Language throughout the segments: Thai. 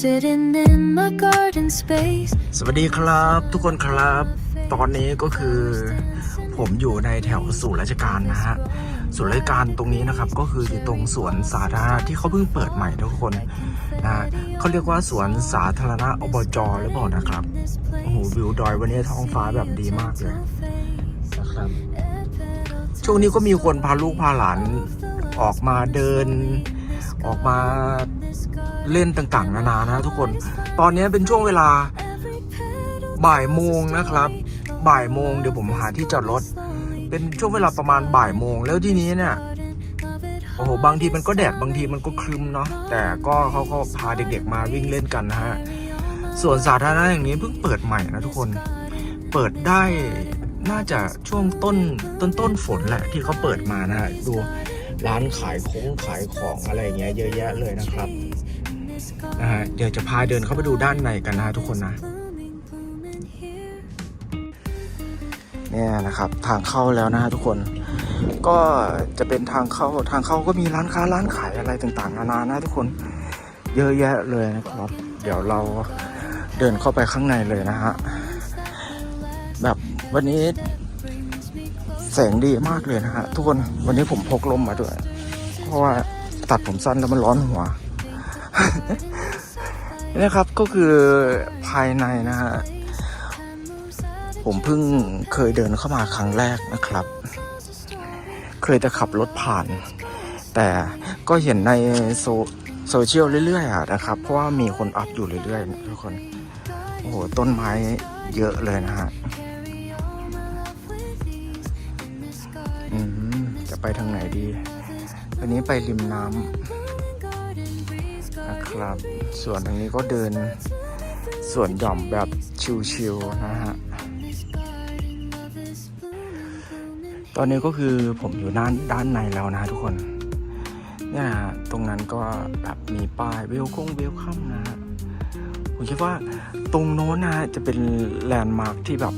sitting in my garden space. สวัสดีครับทุกคนครับ ตอนนี้ก็คือ ผมอยู่ในแถวศูนย์ราชการนะฮะศูนย์ราชการตรงนี้นะครับ ก็คืออยู่ตรงสวนสาธารณะที่เขาเพิ่งเปิดใหม่ทุกคนนะฮะเขาเรียกว่าสวนสาธารณะอบจหรือเปล่านะครับโอ้โหวิวดอยวันนี้ท้องฟ้าแบบดีมากเลยนะครับช่วงนี้ก็มีคนพาลูกพาหลานออกมาเดิน ออกมา เล่นต่างๆ นานานะทุกคน ตอนนี้เป็นช่วงเวลาบ่ายโมงนะครับ บ่ายโมงเดี๋ยวผมหาที่จอดรถ เป็นช่วงเวลาประมาณบ่ายโมงแล้วที่นี้เนี่ยโอ้โหบางทีมันก็แดดบางทีมันก็ครึมเนาะแต่ก็เขาก็พาเด็กๆมาวิ่งเล่นกันนะฮะส่วนสาธารณะอย่างนี้เพิ่งเปิดใหม่นะทุกคนเปิดได้น่าจะช่วงต้นต้นต้นฝนแหละที่เขาเปิดมานะฮะดูร้านขายของขายของอะไรอย่างเงี้ยเยอะแยะเลยนะครับ นะฮะเดี๋ยวจะพาเดินเข้าไปดูด้านในกันนะฮะทุกคนนะเนี่ยนะครับ ทางเข้าแล้วนะฮะทุกคน ก็จะเป็นทางเข้าทางเข้าก็มีร้านค้าร้านขายอะไรต่างๆนานานะทุกคนเยอะแยะเลยนะครับ เดี๋ยวเราเดินเข้าไปข้างในเลยนะฮะแบบวันนี้แสงดีมากเลยนะฮะทุกคนวันนี้ผมพกลมมาด้วย เพราะว่าตัดผมสั้นแล้วมันร้อนหัว นี่นะครับก็คือภายในนะฮะผมเพิ่งเคยเดินเข้ามาครั้งแรกนะครับ เคยจะขับรถผ่าน แต่ก็เห็นในโซโซเชียลเรื่อยๆอะนะครับ เพราะว่ามีคนอัพอยู่เรื่อยๆทุกคน โอ้โห ต้นไม้เยอะเลยนะฮะอืมจะไปทางไหนดีวันนี้ไปริมน้ำ นะครับ ส่วนทางนี้ก็เดินส่วนหย่อมแบบชิวๆนะฮะ ตอนนี้ก็คือผมอยู่ด้านด้านในแล้วนะทุกคน เนี่ยตรงนั้นก็แบบมีป้ายเวลคงเวลคัมนะฮะ ผมคิดว่าตรงโน้นนะจะเป็นแลนด์มาร์คที่แบบ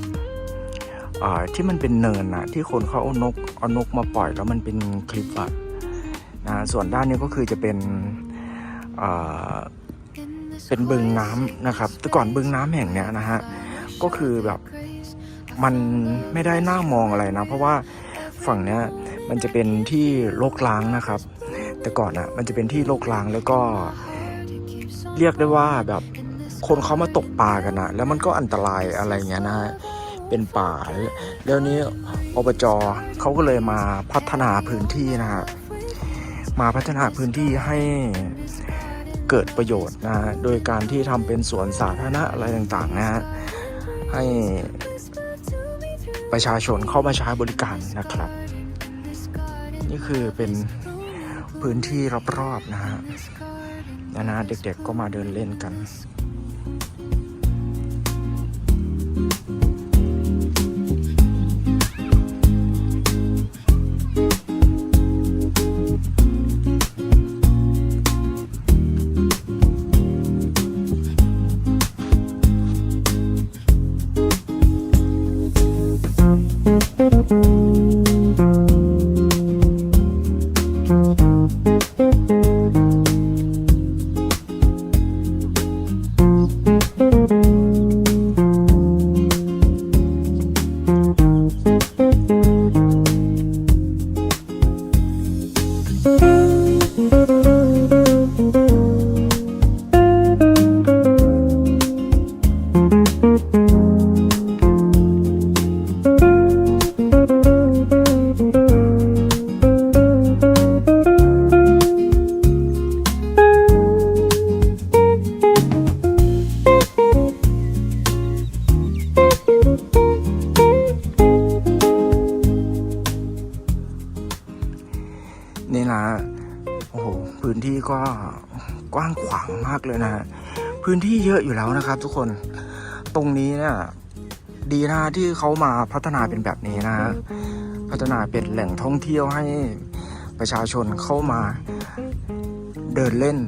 ที่มันเป็นเนินนะที่คนเขาเอานกเอานกมาปล่อยแล้วมันเป็นคลิปอะนะส่วนด้านนี้ก็คือจะเป็น เป็นบึงน้ำนะครับ แต่ก่อนบึงน้ำแห่งเนี้ยนะฮะ ก็คือแบบมันไม่ได้น่ามองอะไรนะ เพราะว่าฝั่งเนี้ยมันจะเป็นที่โลกล้างนะครับ แต่ก่อนอะมันจะเป็นที่โลกล้างแล้วก็เรียกได้ว่าแบบคนเขามาตกปลากันนะแล้วมันก็อันตรายอะไรเงี้ยนะฮะเป็นป่าแล้วนี้อบจเขาก็เลยมาพัฒนาพื้นที่นะฮะมาพัฒนาพื้นที่ให้ เกิดประโยชน์นะฮะโดยการที่ทำเป็นสวนสาธารณะอะไรต่างๆนะฮะให้ประชาชนเข้ามาใช้บริการนะครับ นี่คือเป็นพื้นที่รอบๆนะฮะนะนะเด็กๆก็มาเดินเล่นกัน อะอยู่แล้วนะครับ ทุกคนตรงนี้เนี่ยดีนะที่เขามาพัฒนาเป็นแบบนี้นะ พัฒนาเป็นแหล่งท่องเที่ยวให้ประชาชนเข้ามาเดินเล่น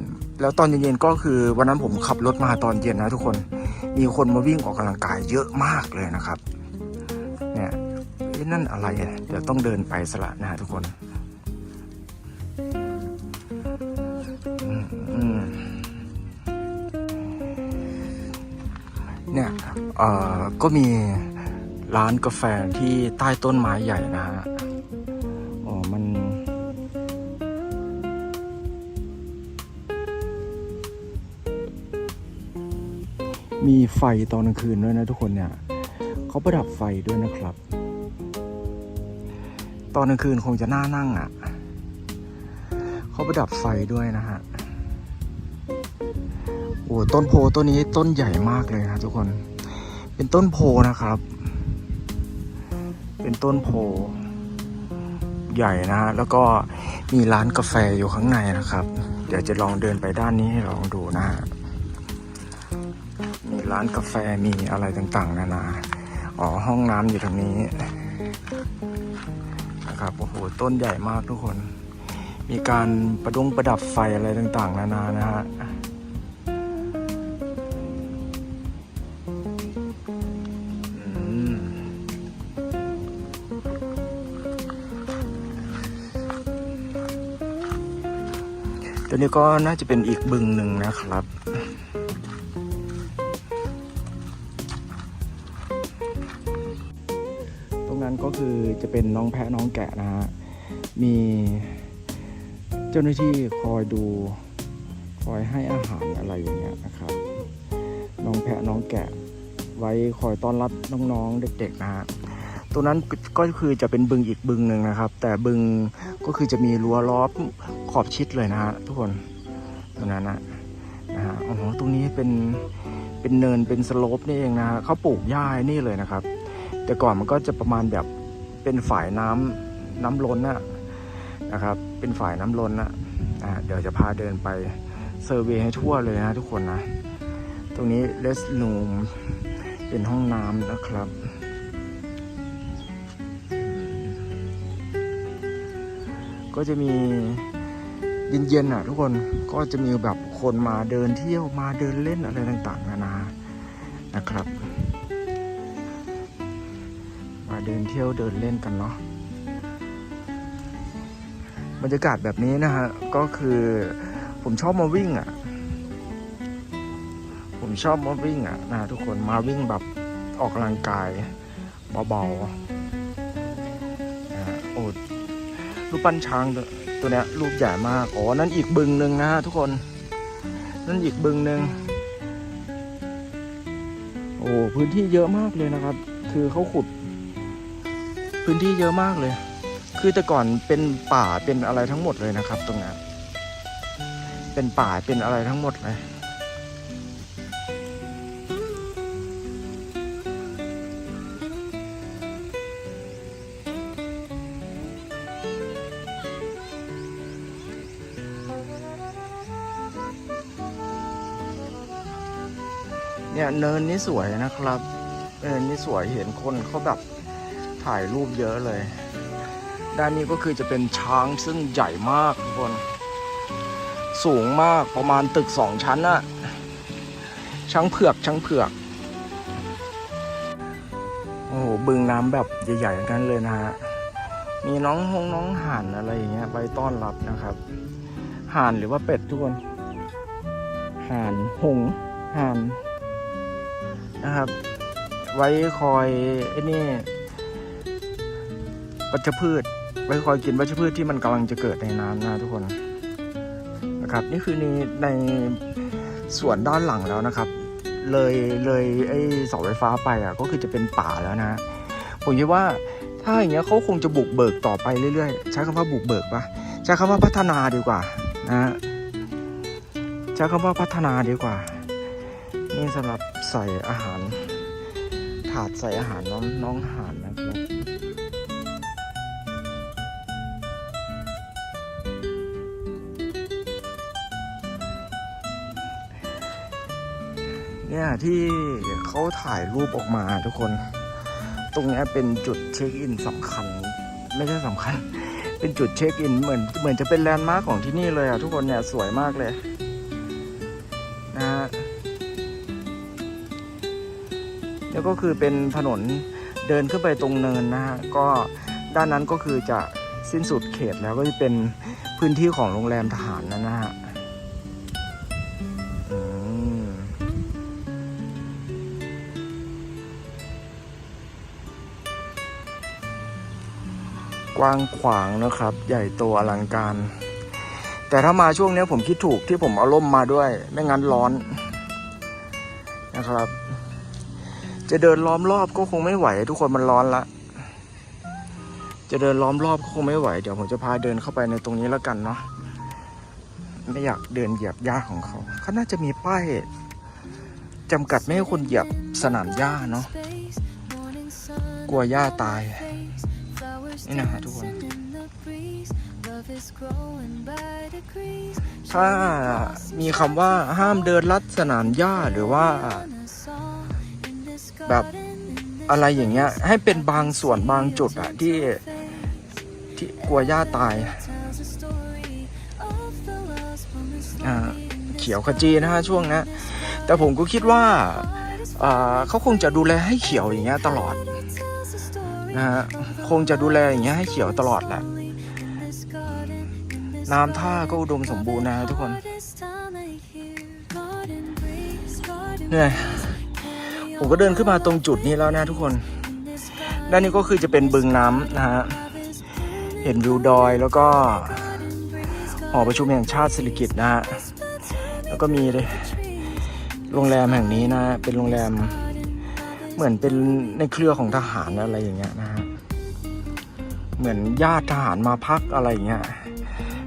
แล้วตอนเย็นๆก็คือวันนั้นผมขับรถมาตอนเย็นนะทุกคนมีคนมาวิ่งออกกำลังกายเยอะมากเลยนะครับ เนี่ยนั่นอะไรเดี๋ยวต้องเดินไปสละนะฮะทุกคน ก็มีร้านกาแฟที่ใต้ต้นไม้ใหญ่นะฮะอ๋อมัน มีไฟตอนกลางคืนด้วยนะทุกคนเนี่ยเขาประดับไฟด้วยนะครับ ตอนกลางคืนคงจะน่านั่งอะเขาประดับไฟด้วยนะฮะโอ้ต้นโพต้นนี้ต้นใหญ่มากเลยนะทุกคน เป็นต้นโพนะครับ เป็นต้นโพใหญ่นะแล้วก็มีร้านกาแฟอยู่ข้างในนะครับ เดี๋ยวจะลองเดินไปด้านนี้ให้ลองดูนะฮะมีร้านกาแฟมีอะไรต่างๆ นานา อ๋อห้องน้ำอยู่ทางนี้นะครับโอ้โหต้นใหญ่มากทุกคน มีการประดงประดับไฟอะไรต่าง ๆ นานานะฮะ นี้ก็น่าจะเป็นอีกบึงหนึ่งนะครับ ตรงนั้นก็คือจะเป็นน้องแพะน้องแกะนะฮะ มีเจ้าหน้าที่คอยดูคอยให้อาหารอะไรอย่างเงี้ยนะครับ น้องแพะน้องแกะไว้คอยต้อนรับน้องๆเด็กๆนะฮะตรงนั้นก็คือจะเป็นบึงอีกบึงหนึ่งนะครับ แต่บึงก็คือจะมีรั้วล้อม อบชิดเลยนะฮะทุกคนตรงนั้นนะนะฮะโอ้โหตรงนี้เป็นเป็นเนินเป็นสโลปนี่เองนะฮะเขาปลูกหญ้านี่เลยนะครับ แต่ก่อนมันก็จะประมาณแบบเป็นฝ่ายน้ำน้ำล้นนะนะครับ เป็นฝ่ายน้ำล้นนะอ่าเดี๋ยวจะพาเดินไปเซอร์เวย์ให้ทั่วเลยนะทุกคนนะ ตรงนี้เลสนูมเป็นห้องน้ำนะครับก็จะมี เย็นๆอะทุกคนก็จะมีแบบคนมาเดินเที่ยวมาเดินเล่นอะไรต่างๆนานานะครับ มาเดินเที่ยวเดินเล่นกันเนาะบรรยากาศแบบนี้นะฮะก็คือผมชอบมาวิ่งอะ ผมชอบมาวิ่งอะนะทุกคนมาวิ่งแบบออกกำลังกายเบาๆนะฮะโอ้รูปปั้นช้าง ตัวเนี้ยรูปใหญ่มากอ๋อนั่นอีกบึงหนึ่งนะฮะทุกคน นั่นอีกบึงหนึ่งโอ้พื้นที่เยอะมากเลยนะครับ คือเขาขุด พื้นที่เยอะมากเลย คือแต่ก่อนเป็นป่าเป็นอะไรทั้งหมดเลยนะครับ ตรงนั้นเป็นป่าเป็นอะไรทั้งหมดเลย เนินนี้สวยนะครับ เนินนี้สวยเห็นคนเขาแบบถ่ายรูปเยอะเลย ด้านนี้ก็คือจะเป็นช้างซึ่งใหญ่มากทุกคน สูงมากประมาณตึกสองชั้นอะช้างเผือกช้างเผือกโอ้โหบึงน้ำแบบใหญ่ๆกันเลยนะฮะมีน้องหงน้องห่านอะไรอย่างเงี้ยไว้ต้อนรับนะครับ ห่านหรือว่าเป็ดทุกคน ห่านหงห่าน นะครับ ไว้คอยไอ้นี่วัชพืช ไว้คอยกินวัชพืชที่มันกำลังจะเกิดในน้ำนะทุกคนนะครับ นี่คือในในส่วนด้านหลังแล้วนะครับ เลยเลยไอ้เสาไฟฟ้าไปอะก็คือจะเป็นป่าแล้วนะผมคิดว่าถ้าอย่างเงี้ยเขาคงจะบุกเบิกต่อไปเรื่อยๆ ใช้คำว่าบุกเบิกปะใช้คำว่าพัฒนาดีกว่านะฮะใช้คำว่าพัฒนาดีกว่า นี่สำหรับใส่อาหาร ถาดใส่อาหารน้องน้องห่านนะครับเนี่ยที่เขาถ่ายรูปออกมาทุกคน ตรงนี้เป็นจุดเช็คอินสำคัญ ไม่ใช่สำคัญ เป็นจุดเช็คอินเหมือนเหมือนจะเป็นแลนด์มาร์กของที่นี่เลยอะทุกคนเนี่ยสวยมากเลย ก็คือเป็นถนนเดินขึ้นไปตรงเนินนะฮะก็ด้านนั้นก็คือจะสิ้นสุดเขตแล้วก็จะเป็นพื้นที่ของโรงแรมทหารนะนะฮะกว้างขวางนะครับ ใหญ่โตอลังการ แต่ถ้ามาช่วงนี้ผมคิดถูกที่ผมเอาล่มมาด้วย ไม่งั้นร้อนนะครับ จะเดินล้อมรอบก็คงไม่ไหว ทุกคนมันร้อนละ จะเดินล้อมรอบก็คงไม่ไหว เดี๋ยวผมจะพาเดินเข้าไปในตรงนี้แล้วกันเนาะไม่อยากเดินเหยียบหญ้าของเขาเขาน่าจะมีป้ายจำกัดไม่ให้คนเหยียบสนามหญ้าเนาะกลัวหญ้าตาย นี่นะฮะทุกคน ถ้ามีคำว่าห้ามเดินลัดสนามหญ้าหรือว่า แบบอะไรอย่างเงี้ย ให้เป็นบางส่วนบางจุดอะที่ที่กลัวหญ้าตายเขียวขจีนะฮะช่วงนี้แต่ผมก็คิดว่าเขาคงจะดูแลให้เขียวอย่างเงี้ยตลอดนะฮะคงจะดูแลอย่างเงี้ยให้เขียวตลอดแหละน้ำท่าก็อุดมสมบูรณ์นะทุกคน เหนื่อย ผมก็เดินขึ้นมาตรงจุดนี้แล้วนะทุกคน ด้านนี้ก็คือจะเป็นบึงน้ำนะฮะ เห็นวิวดอยแล้วก็หอประชุมแห่งชาติสิริกิตนะฮะ แล้วก็มีเลยโรงแรมแห่งนี้นะ เป็นโรงแรมเหมือนเป็นในเครือของทหารอะไรอย่างเงี้ยนะฮะ เหมือนญาติทหารมาพักอะไรอย่างเงี้ย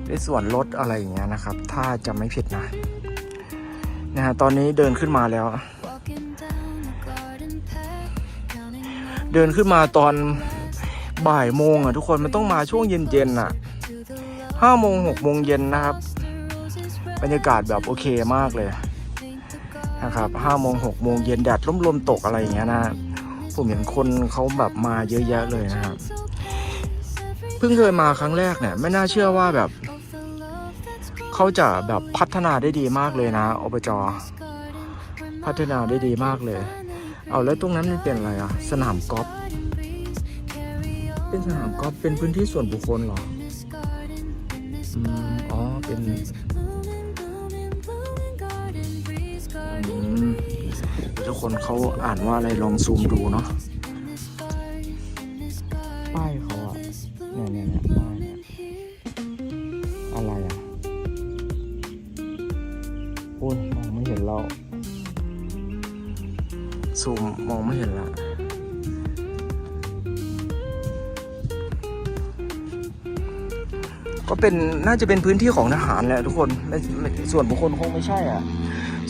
ได้ส่วนลดอะไรอย่างเงี้ยนะครับ ถ้าจะไม่ผิดนะ นะฮะ ตอนนี้เดินขึ้นมาแล้ว เดินขึ้นมาตอนบ่ายโมงอะทุกคนมันต้องมาช่วงเย็นๆอะห้าโมงหกโมงเย็นนะครับ บรรยากาศแบบโอเคมากเลยนะครับห้าโมงหกโมงเย็นแดดร่มลมตกอะไรอย่างเงี้ยนะผมเห็นคนเขาแบบมาเยอะแยะเลยนะครับเพิ่งเคยมาครั้งแรกเนี่ยไม่น่าเชื่อว่าแบบเขาจะแบบพัฒนาได้ดีมากเลยนะอบจพัฒนาได้ดีมากเลย เอาแล้วตรงนั้นมันเป็นอะไรอะสนามกอล์ฟเป็นสนามกอล์ฟเป็นพื้นที่ส่วนบุคคลเหรออืมอ๋อเป็นอืมทุกคนเขาอ่านว่าอะไรลองซูมดูเนาะ ก็เป็นน่าจะเป็นพื้นที่ของทหารแหละทุกคนส่วนบุคคลคงไม่ใช่อะ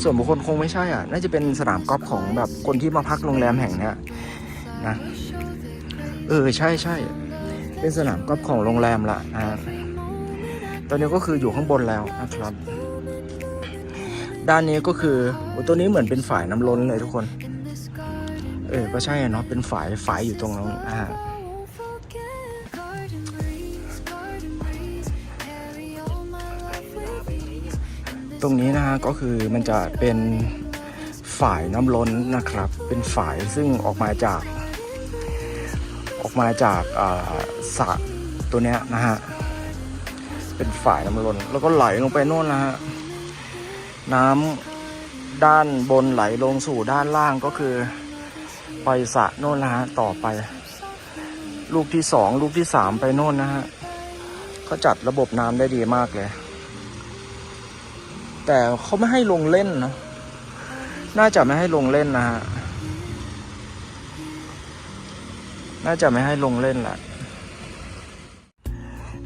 ส่วนบุคคลคงไม่ใช่อะ น่าจะเป็นสนามกอล์ฟของแบบคนที่มาพักโรงแรมแห่งเนี้ยนะ เออใช่ใช่เป็นสนามกอล์ฟของโรงแรมละนะตอนนี้ก็คืออยู่ข้างบนแล้วนะครับ ด้านนี้ก็คือตัวนี้เหมือนเป็นฝ่ายน้ำล้นเลยทุกคน เออก็ใช่เนาะเป็นฝายฝายอยู่ตรงนั้นอ่า ตรงนี้นะฮะก็คือมันจะเป็นฝ่ายน้ำล้นนะครับ เป็นฝ่ายซึ่งออกมาจาก ออกมาจากสระตัวเนี้ยนะฮะเป็นฝ่ายน้ำล้น แล้วก็ไหลลงไปโน่นนะฮะน้ำด้านบนไหลลงสู่ด้านล่างก็คือ ไปสระโน่นนะฮะต่อไป ลูกที่สองลูกที่สามไปโน่นนะฮะเขาจัดระบบน้ำได้ดีมากเลย แต่เขาไม่ให้ลงเล่นนะ น่าจะไม่ให้ลงเล่นนะฮะ น่าจะไม่ให้ลงเล่นแหละ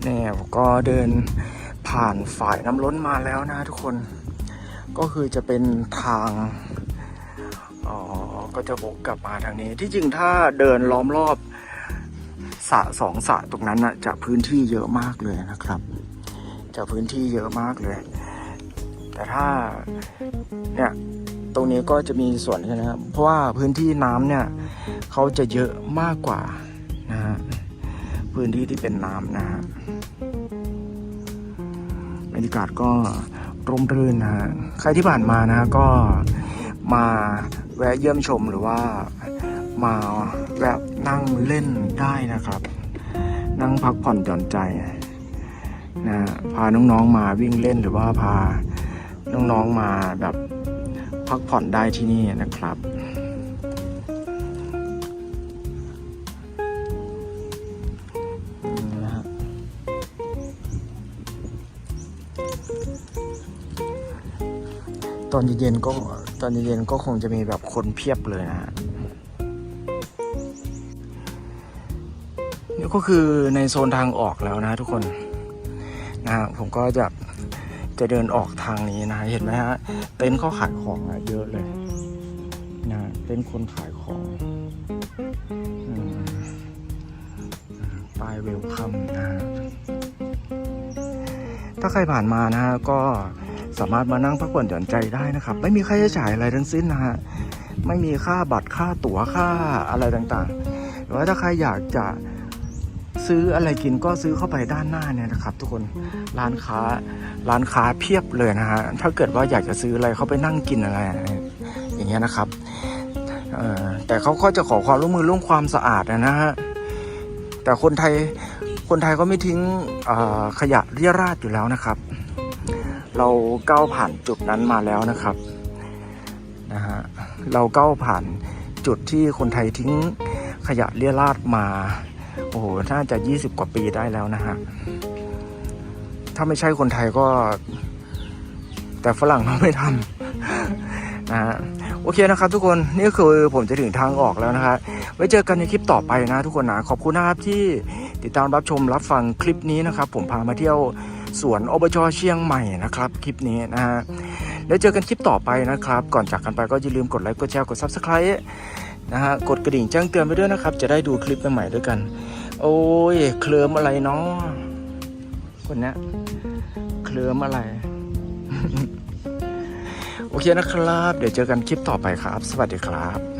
เนี่ยก็เดินผ่านฝ่ายน้ำล้นมาแล้วนะทุกคน ก็คือจะเป็นทาง อ๋อ ก็จะวกกลับมาทางนี้ ที่จริงถ้าเดินล้อมรอบสะสองสะตรงนั้นนะจะพื้นที่เยอะมากเลยนะครับ จะพื้นที่เยอะมากเลย แต่ถ้าเนี่ยตรงนี้ก็จะมีส่วนใช่ไหมครับ เพราะว่าพื้นที่น้ำเนี่ยเขาจะเยอะมากกว่านะฮะพื้นที่ที่เป็นน้ำนะฮะบรรยากาศก็ร่มรื่นนะฮะใครที่ผ่านมานะฮะก็มาแวะเยี่ยมชมหรือว่ามาแวะนั่งเล่นได้นะครับ นั่งพักผ่อนหย่อนใจนะพาน้องๆมาวิ่งเล่นหรือว่าพา น้องๆมาแบบพักผ่อนได้ที่นี่นะครับ ตอนเย็นๆก็ตอนเย็นๆก็คงจะมีแบบคนเพียบเลยนะะนี่ก็คือในโซนทางออกแล้วนะทุกคนนะผมก็จะ จะเดินออกทางนี้นะ เห็นไหมฮะ เต็นท์เขาขายของอะเยอะเลยนะเต็นท์คนขายของป้ายเวลคัมนะฮะถ้าใครผ่านมานะฮะก็สามารถมานั่งพักผ่อนหย่อนใจได้นะครับ ไม่มีค่าใช้จ่ายอะไรทั้งสิ้นนะฮะไม่มีค่าบัตรค่าตั๋วค่าอะไรต่างๆ หรือว่าถ้าใครอยากจะ ซื้ออะไรกินก็ซื้อเข้าไปด้านหน้าเนี่ยนะครับ ทุกคนร้านค้าร้านค้าเพียบเลยนะฮะถ้าเกิดว่าอยากจะซื้ออะไรเขาไปนั่งกินอะไร อย่างเงี้ยนะครับเอ่อแต่เขาก็จะขอความร่วมมือเรื่องความสะอาดนะฮะแต่คนไทยคนไทยก็ไม่ทิ้งเอ่อขยะเรี่ยราดอยู่แล้วนะครับ เราก้าวผ่านจุดนั้นมาแล้วนะครับนะฮะเราก้าวผ่านจุดที่คนไทยทิ้งขยะเรี่ยราดมา โอ้โหน่าจะ 20 กว่าปีได้แล้วนะฮะ ถ้าไม่ใช่คนไทยก็ แต่ฝรั่งเขาไม่ทำนะฮะโอเคนะครับทุกคนนี่คือผมจะถึงทางออกแล้วนะครับไว้เจอกันในคลิปต่อไปนะทุกคนนะขอบคุณนะครับที่ติดตามรับชมรับฟังคลิปนี้นะครับ ผมพามาเที่ยวสวนอบจเชียงใหม่นะครับ คลิปนี้นะฮะแล้วเจอกันคลิปต่อไปนะครับ ก่อนจากกันไปก็อย่าลืมกดไลค์กดแชร์กด subscribe นะฮะกดกระดิ่งแจ้งเตือนไปด้วยนะครับ จะได้ดูคลิปใหม่ๆด้วยกัน โอ้ยเคลิมอะไรเนาะคนเนี้ยเคลิมอะไร โอเคนะครับ เดี๋ยวเจอกันคลิปต่อไปครับ สวัสดีครับ